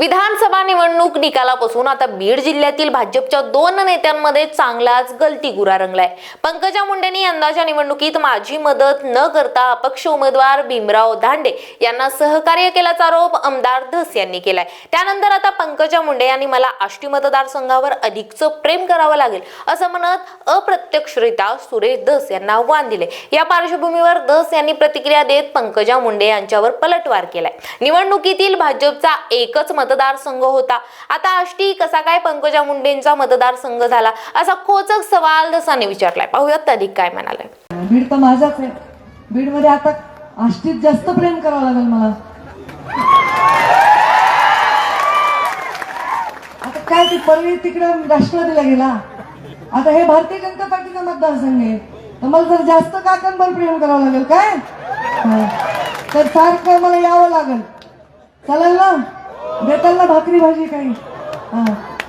विधानसभा निवडणूक निकालापासून आता बीड जिल्ह्यातील भाजपच्या दोन नेत्यांमध्ये चांगलाच गलती गुरा रंगलाय. पंकजा मुंडेंनी यंदाच्या निवडणुकीत माझी मदत न करता अपक्ष उमेदवार भीमराव धांडे यांना सहकार्य केल्याचा आरोप आमदार धस यांनी केलाय. त्यानंतर आता पंकजा मुंडे यांनी मला आष्टी मतदारसंघावर अधिकचं प्रेम करावं लागेल असं म्हणत अप्रत्यक्षरित्या सुरेश धस यांना आव्हान दिले या पार्श्वभूमीवर धस यांनी प्रतिक्रिया देत पंकजा मुंडे यांच्यावर पलटवार केलाय. निवडणुकीतील भाजपचा एकच मतदारसंघ होता. आता आष्टी कसा काय पंकजा मुंडेंचा मतदारसंघ झाला? असा खोचक सवाल दसाने विचारलाय. पाहूयात अधिक काय म्हणाले. बीड तर माझाच आहे. बीडमध्ये आता आष्टीत जास्त प्रेम करावं लागेल मला. आता काय ती परवी तिकडे राष्ट्रवादीला गेला? आता हे भारतीय जनता पार्टीचा मतदारसंघ आहे. तर मला जर जास्त काकांवर प्रेम करावं लागेल काय? तर सारखं मला यावं लागेल. चालेल ना? देताल ना भाकरी भाजी काही?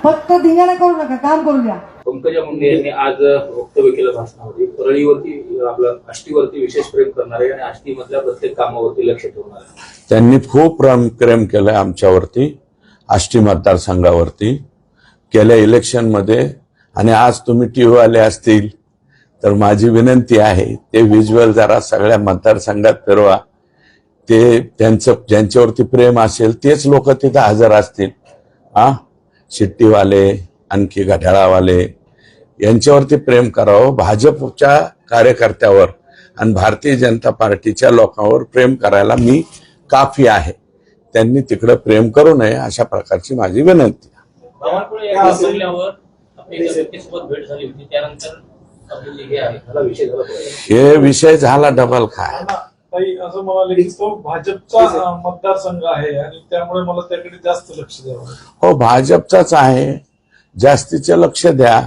फक्त धिंगाणा करू नका काम करू द्या. पंकजा मुंडे यांनी आज वक्तव्य केलं भाषणामध्ये परळीवरती आपलं आष्टीवरती विशेष प्रेम करणार आहे आणि आष्टीमधल्या प्रत्येक कामावरती लक्ष ठेवणार. आहे त्यांनी खूप प्रेम प्रेम केलंय आमच्यावरती आष्टी मतदारसंघावरती गेल्या इलेक्शनमध्ये. आणि आज तुम्ही टी आले असतील तर माझी विनंती आहे ते व्हिज्युअल जरा सगळ्या मतदारसंघात फिरवा. ते त्यांचं ज्यांच्यावरती प्रेम असेल तेच लोक तिथं हजर असतील. आ शिट्टीवाले आणखी घड्याळावाले यांच्यावरती प्रेम करावं. भाजपच्या कार्यकर्त्यावर आणि भारतीय जनता पार्टीच्या लोकांवर प्रेम करायला मी काफी आहे. त्यांनी तिकडं प्रेम करू नये अशा प्रकारची माझी विनंती हे. हे विषय झाला. डबल काय ताई असं म्हणाले की तो भाजपचा मतदारसंघ आहे आणि त्यामुळे मला त्याकडे जास्त लक्ष द्यावं. हो भाजपचाच आहे. जास्तीचे लक्ष द्या.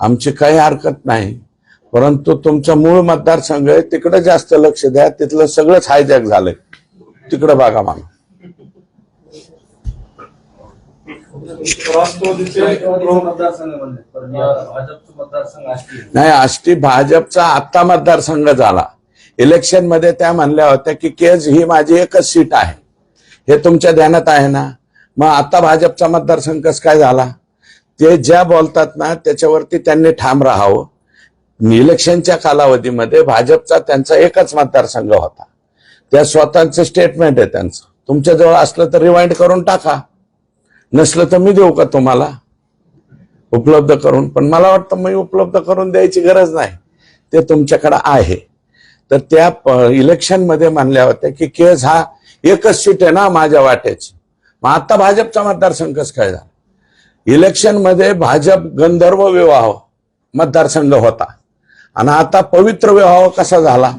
आमची काही हरकत नाही. परंतु तुमचा मूळ मतदारसंघ आहे तिकडे जास्त लक्ष द्या. तिथलं सगळंच हायजॅक झालंय. तिकडे बघा मला. राष्ट्रवादीचे नाही आष्टी भाजपचा आत्ता मतदारसंघ झाला. इलेक्शनमध्ये त्या म्हणल्या होत्या की केज ही माझी एकच सीट आहे. हे तुमच्या ध्यानात आहे ना? मग आता भाजपचा मतदारसंघ काय झाला? ते ज्या बोलतात ना त्याच्यावरती त्यांनी ठाम राहावं. इलेक्शनच्या कालावधीमध्ये भाजपचा त्यांचा एकच मतदारसंघ होता. त्या स्वतःचं स्टेटमेंट आहे त्यांचं. तुमच्याजवळ असलं तर रिवाइंड करून टाका. नसलं तर मी देऊ का तुम्हाला? उपलब्ध करून. पण मला वाटतं मी उपलब्ध करून द्यायची गरज नाही. ते तुमच्याकडे आहे. तर त्या इलेक्शनमध्ये मानल्या होत्या की केस हा एकच सीट आहे ना माझ्या वाट्याची मग आता भाजपचा मतदारसंघच काय झाला? इलेक्शनमध्ये भाजप गंधर्व विवाह मतदारसंघ होता. आणि आता पवित्र विवाह कसा झाला?